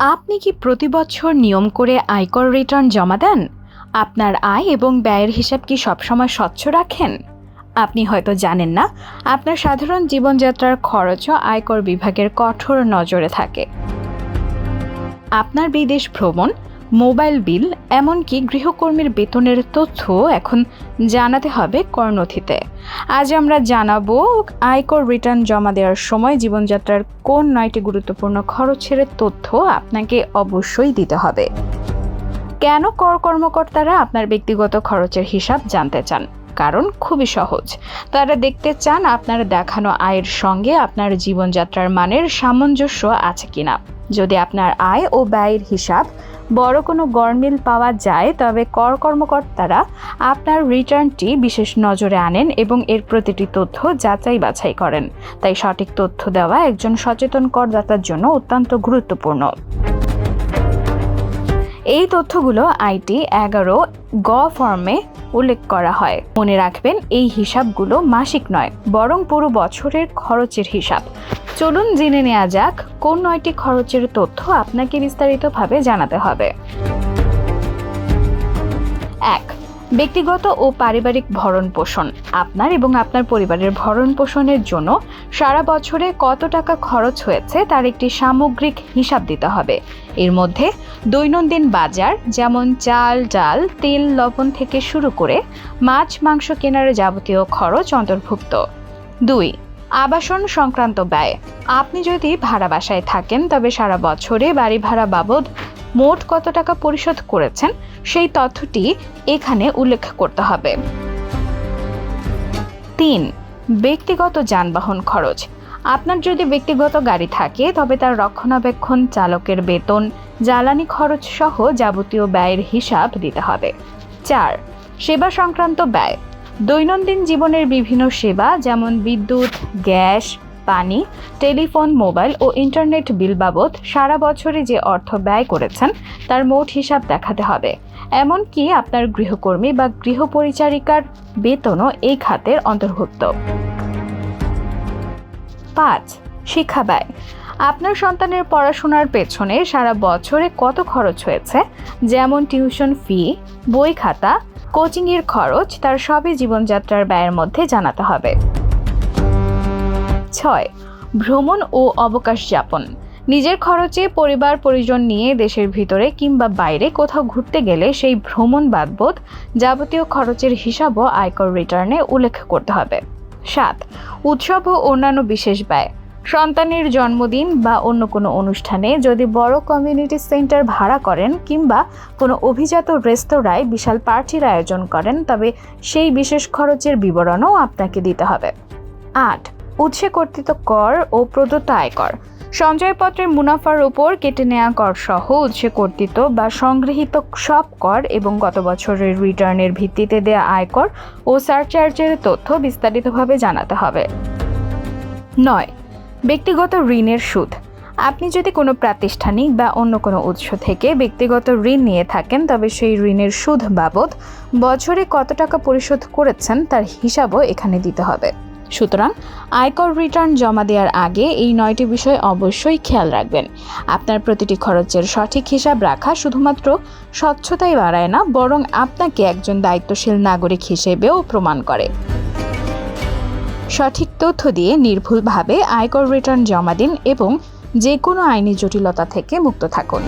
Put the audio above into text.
আপনি কি প্রতি বছর নিয়ম করে আয়কর রিটার্ন জমা দেন? আপনার আয় এবং ব্যয়ের হিসাব কি সবসময় স্বচ্ছ রাখেন? আপনি হয়তো জানেন না, আপনার সাধারণ জীবনযাত্রার খরচও আয়কর বিভাগের কঠোর নজরে থাকে। আপনার বিদেশ ভ্রমণ, মোবাইল বিল এমনকি গৃহকর্মীর বেতনের তথ্য এখন জানাতে হবে কর নথিতে আজ আমরা জানাব, আয়কর রিটার্ন জমা দেওয়ার সময় জীবনযাত্রার কোন নয়টি গুরুত্বপূর্ণ খরচের তথ্য আপনাকে অবশ্যই দিতে হবে। কেন কর কর্মকর্তারা আপনার ব্যক্তিগত খরচের হিসাব জানতে চান? কারণ খুবই সহজ। তারা দেখতে চান আপনার দেখানো আয়ের সঙ্গে আপনার জীবনযাত্রার মানের সামঞ্জস্য আছে কিনা। যদি আপনার আয় ও ব্যয়ের হিসাব বড় কোনো গরমিল পাওয়া যায়, তবে কর কর্মকর্তারা আপনার রিটার্নটি বিশেষ নজরে আনেন এবং এর প্রতিটি তথ্য যাচাই বাছাই করেন। তাই সঠিক তথ্য দেওয়া একজন সচেতন করদাতার জন্য অত্যন্ত গুরুত্বপূর্ণ। এই তথ্যগুলো আইটি এগারো গ ফর্মে উল্লেখ করা হয়। মনে রাখবেন, এই হিসাবগুলো মাসিক নয়, বরং পুরো বছরের খরচের হিসাব। চলুন জেনে নেওয়া যাক, কোন নয়টি খরচের তথ্য আপনাকে বিস্তারিতভাবে জানাতে হবে। এক, ব্যক্তিগত ও পারিবারিক ভরণ পোষণ। আপনার এবং আপনার পরিবারের ভরণ পোষণের জন্য সারা বছরে কত টাকা খরচ হয়েছে তার একটি সামগ্রিক হিসাব দিতে হবে। এর মধ্যে দৈনন্দিন বাজার, যেমন চাল, ডাল, তেল, লবণ থেকে শুরু করে মাছ, মাংস কেনার যাবতীয় খরচ অন্তর্ভুক্ত। দুই আবাসন সংক্রান্ত ব্যয়। আপনি যদি ভাড়া বাসায় থাকেন, তবে সারা বছরে বাড়ি ভাড়া বাবদ মোট কত টাকা পরিশোধ করেছেন, সেই তথ্যটি এখানে উল্লেখ করতে হবে। তিন, ব্যক্তিগত যানবাহন খরচ। আপনার যদি ব্যক্তিগত গাড়ি থাকে, তবে তার রক্ষণাবেক্ষণ, চালকের বেতন, জ্বালানি খরচ সহ যাবতীয় ব্যয়ের হিসাব দিতে হবে। চার, সেবা সংক্রান্ত ব্যয়। দৈনন্দিন জীবনের বিভিন্ন সেবা যেমন বিদ্যুৎ, গ্যাস, পানি, টেলিফোন, মোবাইল ও ইন্টারনেট বিল বাবদ সারা বছরে যে অর্থ ব্যয় করেছেন, তার মোট হিসাব দেখাতে হবে। এমনকি আপনার গৃহকর্মী বা গৃহপরিচারিকার বেতনও এই খাতের অন্তর্ভুক্ত। পাঁচ, শিক্ষা ব্যয়। আপনার সন্তানের পড়াশোনার পেছনে সারা বছরে কত খরচ হয়েছে? যেমন টিউশন ফি, বই খাতা কোচিংয়ের খরচ তার সবই জীবনযাত্রার ব্যয়ের মধ্যে জানাতে হবে। ছয়, ভ্রমণ ও অবকাশ যাপন। নিজের খরচে পরিবার, পরিজন নিয়ে দেশের ভিতরে কিংবা বাইরে কোথাও ঘুরতে গেলে সেই ভ্রমণ বাদবোধ যাবতীয় খরচের হিসাবও আয়কর রিটার্নে উল্লেখ করতে হবে। সাত, উৎসব ও অন্যান্য বিশেষ ব্যয়। সন্তানের জন্মদিন বা অন্য কোনো অনুষ্ঠানে যদি বড় কমিউনিটি সেন্টার ভাড়া করেন কিংবা কোনো অভিজাত রেস্তোরাঁয় বিশাল পার্টির আয়োজন করেন, তবে সেই বিশেষ খরচের বিবরণও আপনাকে দিতে হবে। আট, উৎসে কর্তৃত কর ও প্রদত্ত আয়কর। সঞ্চয়পত্রের মুনাফার উপর কেটে নেওয়া কর সহ উৎসে কর্তৃত বা সংগৃহীত সব কর এবং গত বছরের রিটার্নের ভিত্তিতে দেয়া আয়কর ও সারচার্জের তথ্য বিস্তারিতভাবে জানাতে হবে। নয় ব্যক্তিগত ঋণের সুদ। আপনি যদি কোনো প্রাতিষ্ঠানিক বা অন্য কোনো উৎস থেকে ব্যক্তিগত ঋণ নিয়ে থাকেন, তবে সেই ঋণের সুদ বাবদ বছরে কত টাকা পরিশোধ করেছেন তার হিসাবও এখানে দিতে হবে। সুতরাং আয়কর রিটার্ন জমা দেওয়ার আগে এই নয়টি বিষয় অবশ্যই খেয়াল রাখবেন। আপনার প্রতিটি খরচের সঠিক হিসাব রাখা শুধুমাত্র স্বচ্ছতাই বাড়ায় না, বরং আপনাকে একজন দায়িত্বশীল নাগরিক হিসেবেও প্রমাণ করে। সঠিক তথ্য দিয়ে নির্ভুলভাবে আয়কর রিটার্ন জমা দিন এবং যে কোনো আইনি জটিলতা থেকে মুক্ত থাকুন।